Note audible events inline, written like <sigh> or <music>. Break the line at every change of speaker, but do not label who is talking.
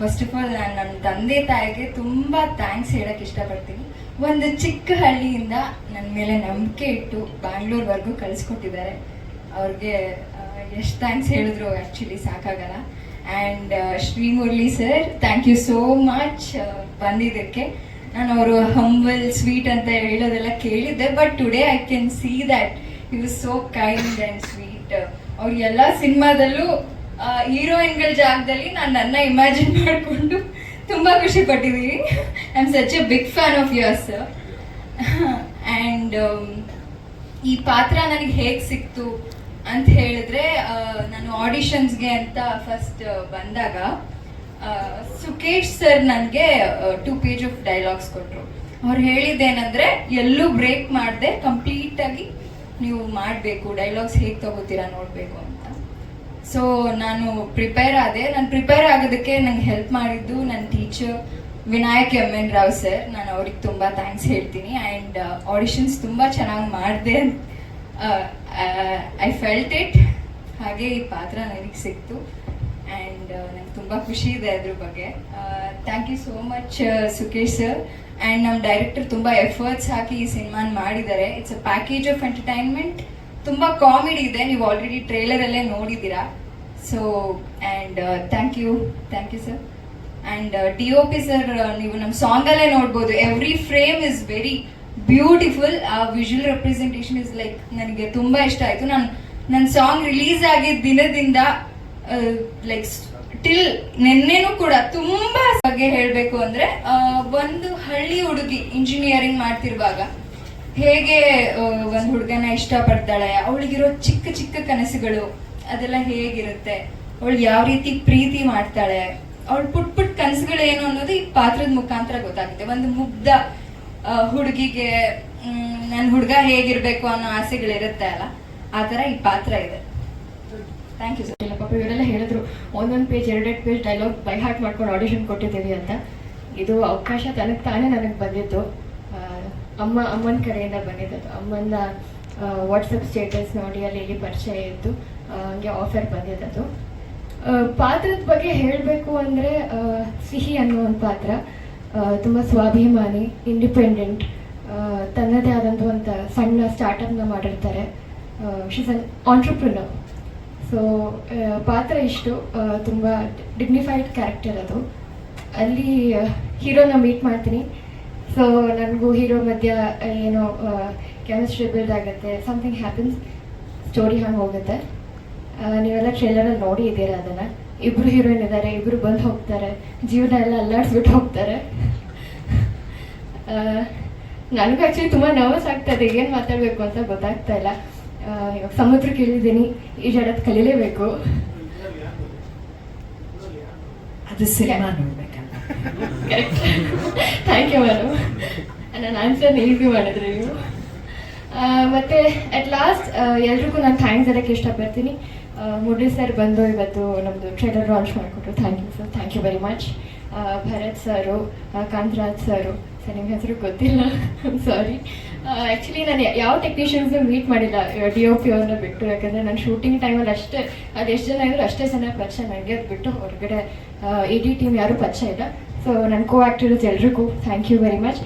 First of all ನಾನು ನನ್ನ ತಂದೆ ತಾಯಿಗೆ ತುಂಬ ಥ್ಯಾಂಕ್ಸ್ ಹೇಳಕ್ಕೆ ಇಷ್ಟಪಡ್ತೀನಿ. ಒಂದು ಚಿಕ್ಕ ಹಳ್ಳಿಯಿಂದ ನನ್ನ ಮೇಲೆ ನಂಬಿಕೆ ಇಟ್ಟು ಬ್ಯಾಂಗ್ಳೂರ್ವರೆಗೂ ಕಳಿಸ್ಕೊಟ್ಟಿದ್ದಾರೆ. ಅವ್ರಿಗೆ ಎಷ್ಟು ಥ್ಯಾಂಕ್ಸ್ ಹೇಳಿದ್ರು ಆ್ಯಕ್ಚುಲಿ ಸಾಕಾಗಲ್ಲ. And Shri Murali sir thank you so much ಬಂದಿದ್ದಕ್ಕೆ. ನಾನು ಅವರು ಹಂಬಲ್ ಸ್ವೀಟ್ ಅಂತ ಹೇಳೋದೆಲ್ಲ ಕೇಳಿದ್ದೆ but today I can see that you so kind and sweet ಅವ್ರು ಎಲ್ಲ ಸಿನಿಮಾದಲ್ಲೂ ಹೀರೋಯಿನ್ಗಳ ಜಾಗದಲ್ಲಿ ನಾನು ನನ್ನ ಇಮ್ಯಾಜಿನ್ ಮಾಡಿಕೊಂಡು ತುಂಬ ಖುಷಿ ಪಟ್ಟಿದ್ದೀನಿ I am such a big fan of yours and ಈ ಪಾತ್ರ ನನಗೆ ಹೇಗೆ ಸಿಕ್ತು ಅಂತ ಹೇಳಿದ್ರೆ ನಾನು ಆಡಿಷನ್ಸ್ಗೆ ಅಂತ ಫಸ್ಟ್ ಬಂದಾಗ ಸುಕೇಶ್ ಸರ್ ನನಗೆ ಟೂ ಪೇಜ್ ಆಫ್ ಡೈಲಾಗ್ಸ್ ಕೊಟ್ಟರು ಅವ್ರು ಹೇಳಿದ್ದೇನೆಂದರೆ, ಎಲ್ಲೂ ಬ್ರೇಕ್ ಮಾಡದೆ ಕಂಪ್ಲೀಟಾಗಿ ನೀವು ಮಾಡಬೇಕು ಡೈಲಾಗ್ಸ್ ಹೇಗೆ ತಗೋತೀರಾ ನೋಡಬೇಕು ಅಂತ. ಸೊ ನಾನು ಪ್ರಿಪೇರ್ ಆದೆ. ನಾನು ಪ್ರಿಪೇರ್ ಆಗೋದಕ್ಕೆ ನಂಗೆ ಹೆಲ್ಪ್ ಮಾಡಿದ್ದು ನನ್ನ teacher Vinayak M N Rao sir ನಾನು ಅವ್ರಿಗೆ ತುಂಬ ಥ್ಯಾಂಕ್ಸ್ ಹೇಳ್ತೀನಿ. ಆ್ಯಂಡ್ ಆಡಿಷನ್ಸ್ ತುಂಬ ಚೆನ್ನಾಗಿ ಮಾಡಿದೆ ಐ ಫೆಲ್ಟ್ ಇಟ್ ಹಾಗೆ ಈ ಪಾತ್ರ ನನಗೆ ಸಿಕ್ತು. ಆ್ಯಂಡ್ ನಂಗೆ ತುಂಬ ಖುಷಿ ಇದೆ ಅದ್ರ ಬಗ್ಗೆ. Thank you so much Sukesh sir and ನಮ್ಮ ಡೈರೆಕ್ಟರ್ ತುಂಬ ಎಫರ್ಟ್ಸ್ ಹಾಕಿ ಈ ಸಿನಿಮಾನ ಮಾಡಿದ್ದಾರೆ. It's a package of entertainment ತುಂಬ ಕಾಮಿಡಿ ಇದೆ. ನೀವು ಆಲ್ರೆಡಿ ಟ್ರೇಲರಲ್ಲೇ ನೋಡಿದ್ದೀರಾ. So and thank you thank you sir and D O P sir ನೀವು ನಮ್ಮ ಸಾಂಗಲ್ಲೇ ನೋಡ್ಬೋದು. Every frame is very beautiful a visual representation is like ನನಗೆ ತುಂಬ ಇಷ್ಟ ಆಯಿತು. ನಾನು ನನ್ನ ಸಾಂಗ್ ರಿಲೀಸ್ ಆಗಿದ್ದ ದಿನದಿಂದ ಲೈಕ್ ಟಿಲ್ ನಿನ್ನೆನೂ ಕೂಡ ತುಂಬಾ ಬಗ್ಗೆ ಹೇಳಬೇಕು ಅಂದ್ರೆ ಒಂದು ಹಳ್ಳಿ ಹುಡುಗಿ ಇಂಜಿನಿಯರಿಂಗ್ ಮಾಡ್ತಿರುವಾಗ ಹೇಗೆ ಒಂದು ಹುಡುಗನ ಇಷ್ಟಪಡ್ತಾಳೆ, ಅವಳಿಗಿರೋ ಚಿಕ್ಕ ಚಿಕ್ಕ ಕನಸುಗಳು ಅದೆಲ್ಲ ಹೇಗಿರುತ್ತೆ? ಅವಳು ಯಾವ ರೀತಿ ಪ್ರೀತಿ ಮಾಡ್ತಾಳೆ? ಅವಳು ಪುಟ್ ಪುಟ್ ಕನಸುಗಳೇನು ಅನ್ನೋದು ಈ ಪಾತ್ರದ ಮುಖಾಂತರ ಗೊತ್ತಾಗುತ್ತೆ. ಒಂದು ಮುಗ್ಧ ಹುಡುಗಿಗೆ ನನ್ನ ಹುಡುಗ ಹೇಗಿರ್ಬೇಕು ಅನ್ನೋ ಆಸೆಗಳಿರುತ್ತೆ ಅಲ್ಲ? ಆ ಥರ ಈ ಪಾತ್ರ ಇದೆ. ಥ್ಯಾಂಕ್ ಯು ಸರ್
ಇಲ್ಲ, ಪಾಪ ಇವರೆಲ್ಲ ಹೇಳಿದ್ರು, ಒಂದೊಂದು ಪೇಜ್ ಎರಡೆರಡು ಪೇಜ್ ಡೈಲಾಗ್ ಬೈ ಹಾರ್ಟ್ ಮಾಡ್ಕೊಂಡು ಆಡಿಷನ್ ಕೊಟ್ಟಿದ್ದೀವಿ ಅಂತ. ಇದು ಅವಕಾಶ ತನಗೆ ತಾನೇ ನನಗೆ ಬಂದಿತ್ತು ಅಮ್ಮ, ಅಮ್ಮನ ಕಡೆಯಿಂದ ಬಂದಿದ್ದು. ಅಮ್ಮನ ವಾಟ್ಸಪ್ ಸ್ಟೇಟಸ್ ನೋಡಿ, ಅಲ್ಲಿ ಪರಿಚಯ ಇತ್ತು. ಹಂಗೆ ಆಫರ್ ಬಂದಿದ್ದದು. ಪಾತ್ರದ ಬಗ್ಗೆ ಹೇಳಬೇಕು ಅಂದರೆ ಸಿಹಿ ಅನ್ನೋ ಒಂದು ಪಾತ್ರ. ತುಂಬ ಸ್ವಾಭಿಮಾನಿ ಇಂಡಿಪೆಂಡೆಂಟ್ ತನ್ನದೇ ಆದಂಥ ಒಂದು ಸಣ್ಣ ಸ್ಟಾರ್ಟಪ್ನ ಮಾಡಿರ್ತಾರೆ. ಶೀಸ್ ಅನ್ ಆಂಟ್ರಪ್ರಿನರ್ ಸೊ ಪಾತ್ರ ಇಷ್ಟು ತುಂಬ ಡಿಗ್ನಿಫೈಡ್ ಕ್ಯಾರೆಕ್ಟರ್ ಅದು. ಅಲ್ಲಿ ಹೀರೋನ ಮೀಟ್ ಮಾಡ್ತೀನಿ. ಸೊ ನನಗೂ ಹೀರೋ ಮಧ್ಯ ಏನೋ ಕೆಮಿಸ್ಟ್ರಿ ಬಿಲ್ಡ್ ಆಗುತ್ತೆ ಸಮಥಿಂಗ್ ಹ್ಯಾಪನ್ಸ್ ಸ್ಟೋರಿ ಹಂಗೆ ಹೋಗುತ್ತೆ. ನೀವೆಲ್ಲ ಟ್ರೇಲರಲ್ಲಿ ನೋಡಿ ಇದ್ದೀರ ಅದನ್ನು? ಇಬ್ಬರು ಹೀರೋಯಿನ್ ಇದ್ದಾರೆ ಇಬ್ಬರು ಬಂದು ಹೋಗ್ತಾರೆ ಜೀವನ ಎಲ್ಲ ಅಲ್ಲಾಡಿಸ್ಬಿಟ್ಟು ಹೋಗ್ತಾರೆ. ನನಗೆ ಆ್ಯಕ್ಚುಲಿ ತುಂಬ ನರ್ವಸ್ ಆಗ್ತಾ ಇದೆ ಏನು ಮಾತಾಡಬೇಕು ಅಂತ ಗೊತ್ತಾಗ್ತಾ ಇಲ್ಲ. ಇವಾಗ ಸಮುದ್ರ ಕೇಳಿದ್ದೀನಿ ಈಜಾಡೋದು ಕಲೀಲೇಬೇಕು.
ಅದು cinema
correct thank you madam ನನ್ನ ಆನ್ಸರ್ನ ಈಸಿ ಮಾಡಿದ್ರಿ ನೀವು. ಮತ್ತು ಅಟ್ ಲಾಸ್ಟ್ ಎಲ್ರಿಗೂ ನಾನು ಥ್ಯಾಂಕ್ಸ್ ಹೇಳಕ್ಕೆ ಇಷ್ಟಪಡ್ತೀನಿ. ಮುರಳಿ ಸರ್ ಬಂದು ಇವತ್ತು ನಮ್ಮದು ಟ್ರೇಲರ್ ಲಾಂಚ್ ಮಾಡಿಕೊಟ್ರು. Thank you sir thank you very much Bharat sir Kantharaj sir sir ನಿಮ್ಮ ಹೆಸರು ಗೊತ್ತಿಲ್ಲ. <laughs> ಸಾರಿ ಆ್ಯಕ್ಚುಲಿ ನಾನು ಯಾವ ಟೆಕ್ನಿಷಿಯನ್ಸ್ನ ಮೀಟ್ ಮಾಡಿಲ್ಲ ಡಿ ಓ ಪಿ ಅವ್ರನ್ನ ಬಿಟ್ಟು. ಯಾಕಂದರೆ ನಾನು ಶೂಟಿಂಗ್ ಟೈಮಲ್ಲಿ ಅಷ್ಟೇ, ಅದು ಎಷ್ಟು ಜನ ಇದ್ರು ಅಷ್ಟೇ ಜನ ಪರಿಚಯ ನನಗೆ ಅದು ಬಿಟ್ಟು ಹೊರಗಡೆ ಇಡೀ ಟೀಮ್ ಯಾರೂ ಪರಿಚಯ ಇಲ್ಲ. ಸೊ ನನ್ನ ಕೋ ಆ್ಯಕ್ಟರ್ಸ್ ಎಲ್ರಿಗೂ ಥ್ಯಾಂಕ್ ಯು ವೆರಿ ಮಚ್